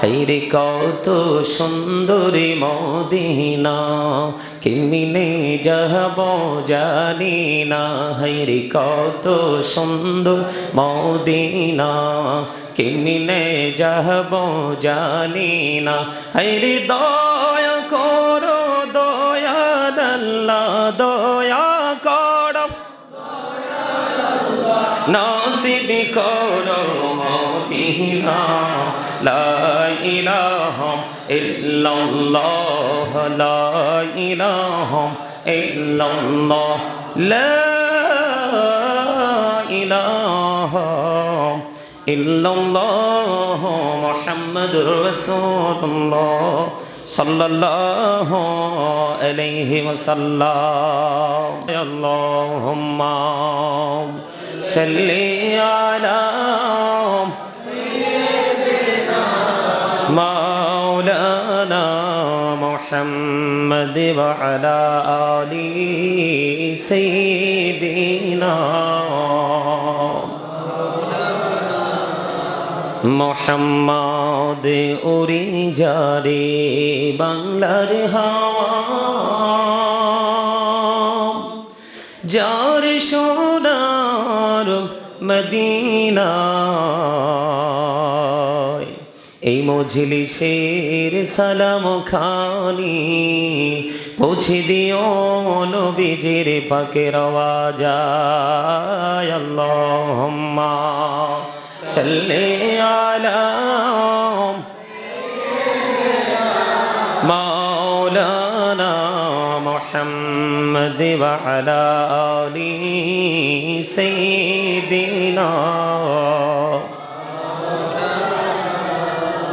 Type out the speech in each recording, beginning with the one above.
হাইরে কত সুন্দরী মদিনা, কিমিনে যাহব জানি না। হাইরে কত সুন্দর মদিনা, কিমিনে যাহব জানি না। হাইরে দয়া করো দয়াল আল্লাহ দয়া করো। নাসিব করো মদিনা। লা ইলাহা ইল্লাল্লাহ, লা ইলাহা ইল্লাল্লাহ, লা ইলাহা ইল্লাল্লাহ, মুহাম্মাদুর রাসূলুল্লাহ সাল্লাল্লাহু আলাইহি ওয়াসাল্লাম। আল্লাহুম্মা সাল্লি আলা محمد وعلى آل سيدنا মোহাম্মদ উড়ি যারে বাংলার হাওয়া যার সোনার মদিনা এই মজলিসের সালাম খানি পৌঁছে দিও নবীজির পাকে রওয়া যায় আল্লাহুম্মা সাল্লি আলা মাওলানা মুহাম্মদ ওয়া আলা আলি সাইয়্যিদিনা।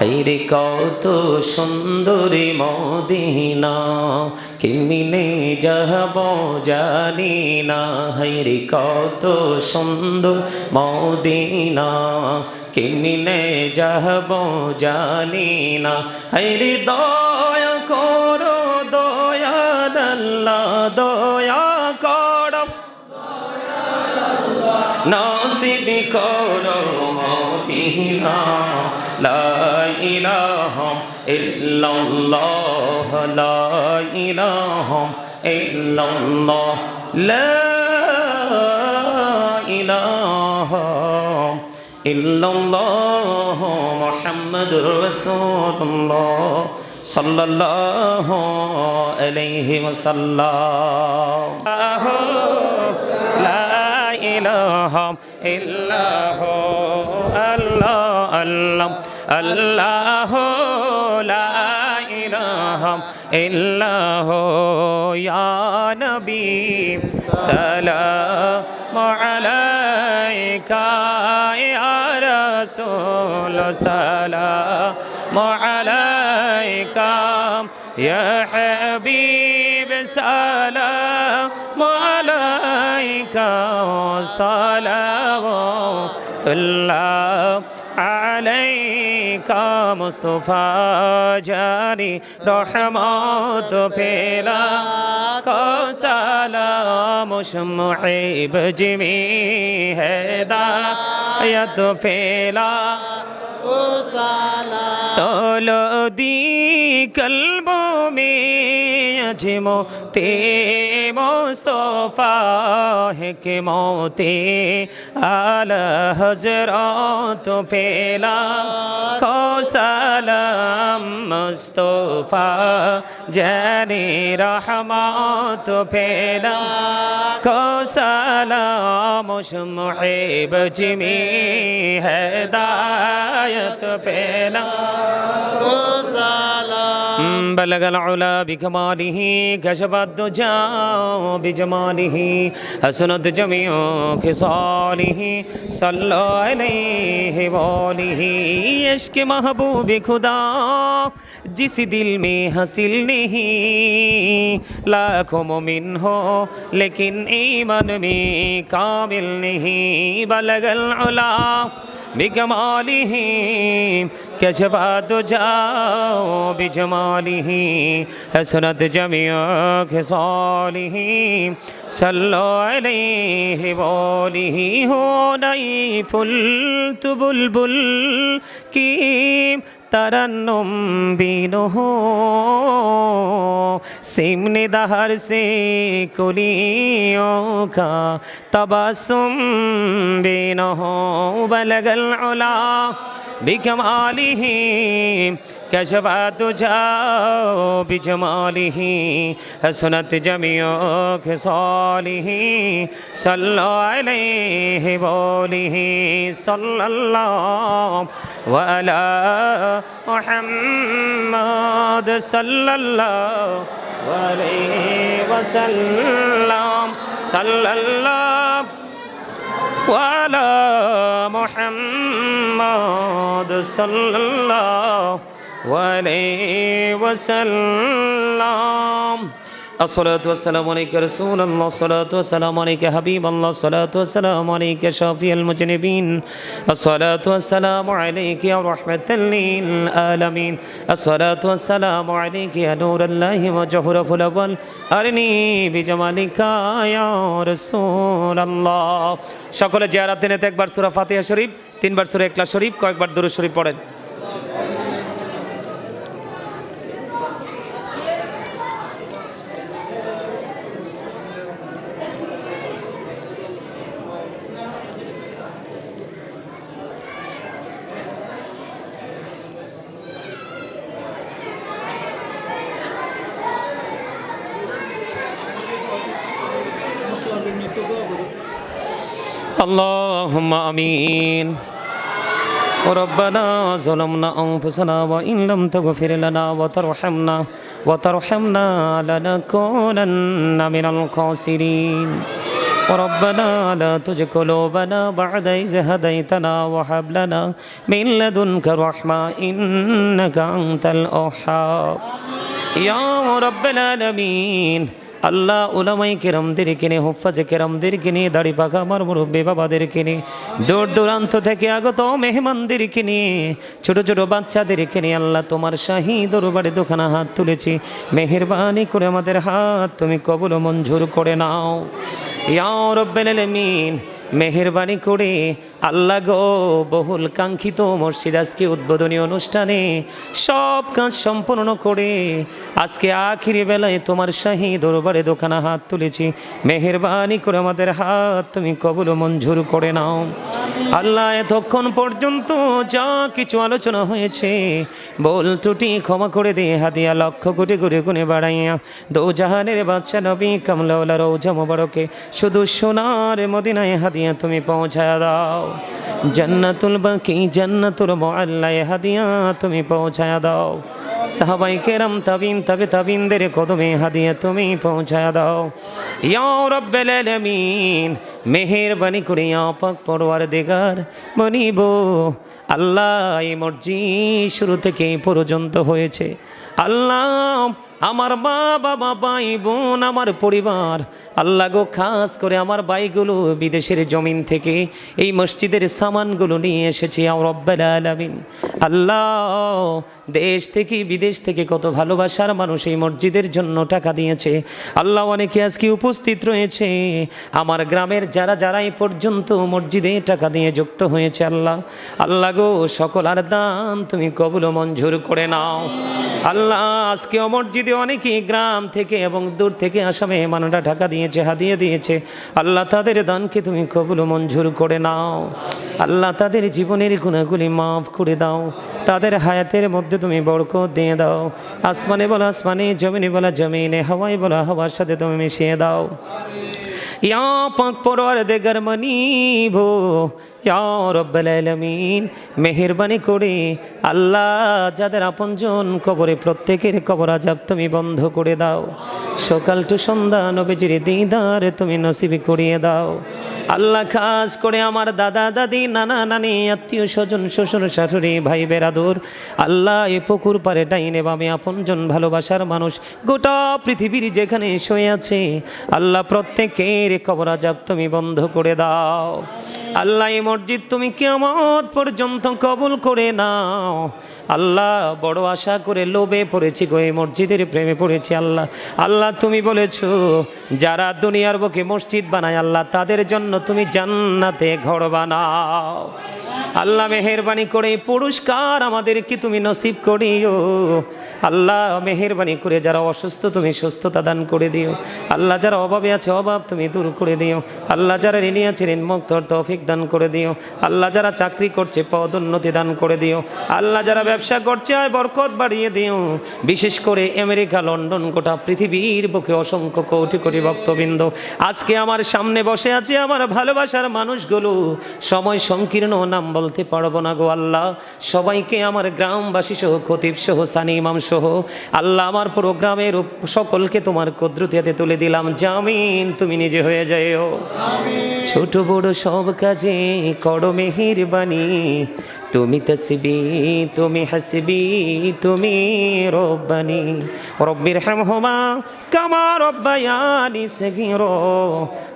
হাইরে কত সুন্দরী মদিনা, কিমিনে যাহব জানি না। হাইরে কত সুন্দর মদিনা, কিমিনে যাহব জানি না। হাইরে দয়া করো দয়াল আল্লাহ দয়া করো। নাসিব করো মদিনা লা ইল্লাল্লাহ লা ইল্লাল্লাহ লা ইল্লাল্লাহ মুহাম্মাদুর রাসূলুল্লাহ সাল্লাল্লাহু আলাইহি ওয়াসাল্লাম। ইলাহা ইল্লাহু আল্লাহ আল্লাহ আল্লাহ লা ইলাহা ইল্লাহু ইয়া নবী সালামু আলাইকা ইয়া রাসূল সালামু আলাইকা ইয়া হাবিব সালামু আলাইকা সালাওয়াতুল্লাহ আলাইকা মুস্তফা জানি রহমত ফেলা সালাম মুহিব জিমি হেদায়ত ফেলা তোলো দি কলবো মে আজমো তে মোস্তফা হে মোতে আল হজরত পেলা খো সালাম মুস্তফা জানি রহমত পেলা খো সালাম মুহিব জিমি হেদায়ত পেলা بلغ العلا بکماله کشف الدجا بجماله حسنت جميع خصاله صلی علیہ وآلہ عشق محبوب خدا جس دل میں حسل نہیں لاکھوں مومن ہو لیکن ایمن میں کامل نہیں بلغ العلا उला بكماله كشف جاء بجماله حسنت جميع خصاله صلوا عليه وآله هو نيف التبلبل কি ترنم بینو سمن دہر سے کلیوں کا تبسم بینو بلگ العلا بکمالہم كشف جاء بجماله حسنت جميع خصاله صلى عليه بوله صلى الله وعلى محمد صلى الله عليه وسلم صلى الله وعلى محمد صلى الله عليه وسلم الصلاة والسلام عليك رسول الله الصلاة والسلام عليك حبيب الله الصلاة والسلام عليك شافي المجنبين الصلاة والسلام عليك يا رحمة للعالمين الصلاة والسلام عليك يا نور الله وجهر الأول أرني بجمالك يا رسول الله সকলে জিয়ারাত দিনে একবার সূরা ফাতিহা শরীফ তিনবার সূরা ইখলাস শরীফ কয়েকবার দুরূদ শরীফ পড়েন اللهم امين ربنا ظلمنا انفسنا وان لم تغفر لنا وترحمنا وترحمنا لنكونن من الخاسرين ربنا لا تزغ قلوبنا بعد إذ هديتنا وهب لنا من لدنك رحمة إنك أنت الوهاب يا رب العالمين আল্লাহ উলামাই কেরামদেরকে নিয়ে, হুফাজে কেরামদেরকে নিয়ে, দাড়ি পাখা আমার মুরব্বী বাবাদের নিয়ে, দূর দূরান্ত থেকে আগত মেহমানদেরকে নিয়ে, ছোট ছোট বাচ্চাদেরকে নিয়ে আল্লাহ তোমার শাহী দরবারে দোকানা হাত তুলেছি। মেহেরবানি করে আমাদের হাত তুমি কবল মঞ্জুর করে নাও। ইয়া রব্বাল আলামিন, মেহেরবানি করে আল্লাহ গো, বহুল কাঙ্ক্ষিত মসজিদ আজকে উদ্বোধনী অনুষ্ঠানে সব কাজ সম্পূর্ণ করে আজকে আখিরি বেলায় তোমার শাহী দরবারে দোকানা হাত তুলেছি। মেহেরবানি করে আমাদের হাত তুমি কবুল মঞ্জুর করে নাও। আল্লাহ, এতক্ষণ পর্যন্ত যা কিছু আলোচনা হয়েছে বল ত্রুটি ক্ষমা করে দে, হাদিয়া লক্ষ কোটি করে গুনে বাড়াইয়া দো জাহানের বাচ্চা নবী কামলাওয়ালা রৌজা মোবারকে শুধু সোনার মদিনায় হাদিয়া তুমি পৌঁছায় দাও। জান্নাতুল বাকি, জান্নাতুল মোয়াল্লায় হাদিয়া তুমি পৌঁছায় দাও। সাহাবাই কেরাম তাবিন, তবে তাবিনদের কদমে হাদিয়া তুমি পৌঁছায় দাও। ইয়া রব্বাল আলামিন, মেহেরবানি করে পাক পরওয়ার দেগার বনিব। আল্লাহ এই মসজিদ শুরু থেকে পর্যন্ত হয়েছে। আল্লাহ আমার মা বাবা ভাই বোন আমার পরিবার। আল্লাহ গো, খাস করে আমার ভাইগুলো বিদেশের জমিন থেকে এই মসজিদের সামানগুলো নিয়ে এসেছি। রব্বাল আলামিন। আল্লাহ, দেশ থেকে বিদেশ থেকে কত ভালোবাসার মানুষ এই মসজিদের জন্য টাকা দিয়েছে। আল্লাহ অনেকে আজকে উপস্থিত রয়েছে। আমার গ্রামের যারা যারা এই পর্যন্ত মসজিদে টাকা দিয়ে যুক্ত হয়েছে, আল্লাহ আল্লাহ গো, সকল আর দান তুমি কবুল মঞ্জুর করে নাও। আল্লাহ আজকে মসজিদে অনেকেই গ্রাম থেকে এবং দূর থেকে আসা মেহমানরা ঢাকা দিয়েছে হাদিয়ে দিয়েছে, আল্লাহ তাদের দানকে তুমি কবুল মঞ্জুর করে নাও। আল্লাহ তাদের জীবনের গুণাগুলি মাফ করে দাও। তাদের হায়াতের মধ্যে তুমি বরকত দিয়ে দাও। আসমানে বলা আসমানে, জমিনে বলা জমিনে, হাওয়ায় বলা হাওয়ার সাথে তুমি মিশিয়ে দাও। ইয়া পাক পরওয়ার দেগার মানিব রব্বাল আলামিন, মেহেরবানি করে আল্লাহ যাদের আপনজন কবরে প্রত্যেকের কবর আজাব তুমি বন্ধ করে দাও। সকাল টু সন্ধ্যা নবীজির দিদার তুমি নসিবি করিয়ে দাও। আল্লাহ খাস করে আমার দাদা, দাদি, নানা, নানি, আত্মীয় স্বজন, শ্বশুর, শাশুড়ি, ভাই, বেরাদুর, আল্লাহ এ পুকুর পারে ডাইনে বামে আপনজন ভালোবাসার মানুষ গোটা পৃথিবীর যেখানে শুয়ে আছে, আল্লাহ প্রত্যেকের কবর আজাব তুমি বন্ধ করে দাও। আল্লাহ মসজিদ তুমি কেমন পর্যন্ত কবুল করে নাও। আল্লাহ বড় আশা করে লোভে পড়েছি গো, এই মসজিদের প্রেমে পড়েছি আল্লাহ। আল্লাহ তুমি বলেছ, যারা দুনিয়ার বুকে মসজিদ বানায়, আল্লাহ তাদের জন্য তুমি জান্নাতে ঘর বানাও। আল্লাহ মেহেরবানি করে, পুরস্কার আমাদেরকে তুমি নসিব করিও। আল্লাহ মেহেরবানি করে, যারা অসুস্থ তুমি সুস্থতা দান করে দিও। আল্লাহ যারা অভাবে আছে, অভাব তুমি দূর করে দিও। আল্লাহ যারা ঋণী আছে ঋণ মুক্ত তৌফিক দান করে দিও। আল্লাহ যারা চাকরি করছে পদোন্নতি দান করে দিও। আল্লাহ যারা ব্যবসা করছে, আয় বরকত বাড়িয়ে দিও। বিশেষ করে আমেরিকা, লন্ডন, গোটা পৃথিবীর বুকে অসংখ্য কোটি কোটি ভক্তবৃন্দ। আজকে আমার সামনে বসে আছে আমার ভালোবাসার মানুষগুলো। সময় সংকীর্ণ নাম বলতে পারব না গো আল্লাহ। সবাইকে আমার গ্রামবাসী সহ খতিব সহ সানি ইমাম সহ আল্লাহ আমার প্রোগ্রামের সকলকে তোমার কদ্রুতিয়াতে তুলে দিলাম। জামিন তুমি নিজে হয়ে যাও ছোট বড় সব কাজে করো মেহেরবানি। তুমি তসবি, তুমি হাসবি, তুমি রব্বানি। রব্বির হেমহমা কামা রব্বায়ানি সগিরো।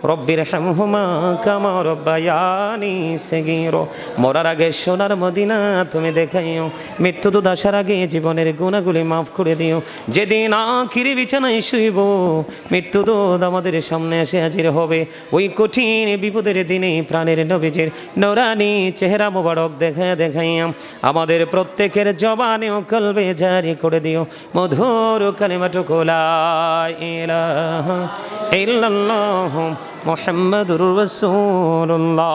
রব্বির হেমহমা কামা রব্বায়ানি সগিরো। মরার আগে সোনার মদিনা তুমি দেখাইও। মৃত্যু দুধ আসার আগে জীবনের গুণাগুলি মাফ করে দিও। যেদিন আখিরি বিছানায় শুইব, মৃত্যু দুধ আমাদের সামনে এসে হাজির হবে। ওই কঠিন বিপদের দিনে প্রাণের নবীজের নোরানি চেহারা মোবারক দেখা দেখাইয়াম আমাদের প্রত্যেকের জবানে ও কলবে জারি করে দিও। মধুর কালিমাটুকু লা ইলাহা ইল্লাল্লাহু মুহাম্মাদুর রাসূলুল্লাহ।